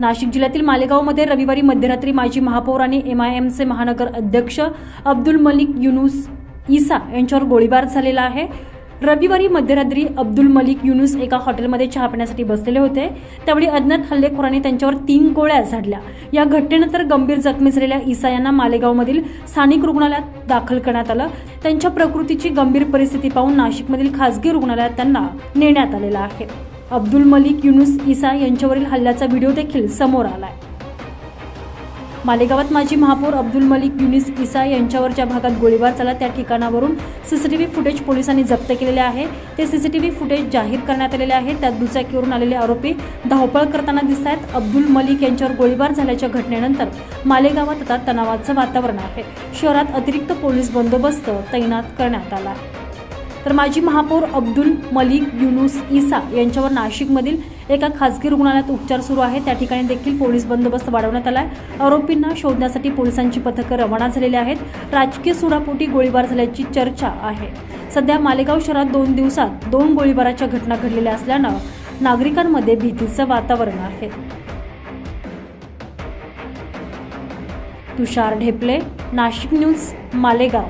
नाशिक जिल्ह्यातील मालेगावमध्ये रविवारी मध्यरात्री माजी महापौर आणि एमआयएमचे महानगर अध्यक्ष अब्दुल मलिक युनुस इसा यांच्यावर गोळीबार झालेला आहे. रविवारी मध्यरात्री अब्दुल मलिक युनुस एका हॉटेलमध्ये चहा पिण्यासाठी बसलेले होते. त्यावेळी अज्ञात हल्लेखोरांनी त्यांच्यावर तीन गोळ्या झाडल्या. या घटनेनंतर गंभीर जखमी झालेल्या इसा यांना मालेगावमधील स्थानिक रुग्णालयात दाखल करण्यात आलं. त्यांच्या प्रकृतीची गंभीर परिस्थिती पाहून नाशिकमधील खासगी रुग्णालयात त्यांना नेण्यात आलेलं आहे. अब्दुल मलिक युनुस इसा यांच्यावरील हल्ल्याचा व्हिडिओ देखील समोर आलाय. मालेगावात माजी महापौर अब्दुल मलिक युनिस इसा यांच्यावर ज्या भागात गोळीबार झाला. त्या ठिकाणावरून सीसीटीव्ही फुटेज पोलिसांनी जप्त केलेले आहे. ते सीसीटीव्ही फुटेज जाहीर करण्यात आलेले आहे. त्यात दुचाकीवरून आलेले आरोपी धावपळ करताना दिसत आहेत. अब्दुल मलिक यांच्यावर गोळीबार झाल्याच्या घटनेनंतर मालेगावात आता तणावाचं वातावरण आहे. शहरात अतिरिक्त पोलीस बंदोबस्त तैनात करण्यात आला आहे. तर माजी महापौर अब्दुल मलिक युनुस इसा यांच्यावर नाशिकमधील एका खासगी रुग्णालयात उपचार सुरू आहे त्या ठिकाणी देखील पोलीस बंदोबस्त वाढवण्यात आलाय. आरोपींना शोधण्यासाठी पोलिसांची पथकं रवाना झालेली आहेत. राजकीय सुडापोटी गोळीबार झाल्याची चर्चा आहे. सध्या मालेगाव शहरात दोन दिवसात दोन गोळीबाराच्या घटना घडलेल्या असल्यानं नागरिकांमध्ये भीतीचं वातावरण आहे. तुषार ढेपले नाशिक न्यूज मालेगाव.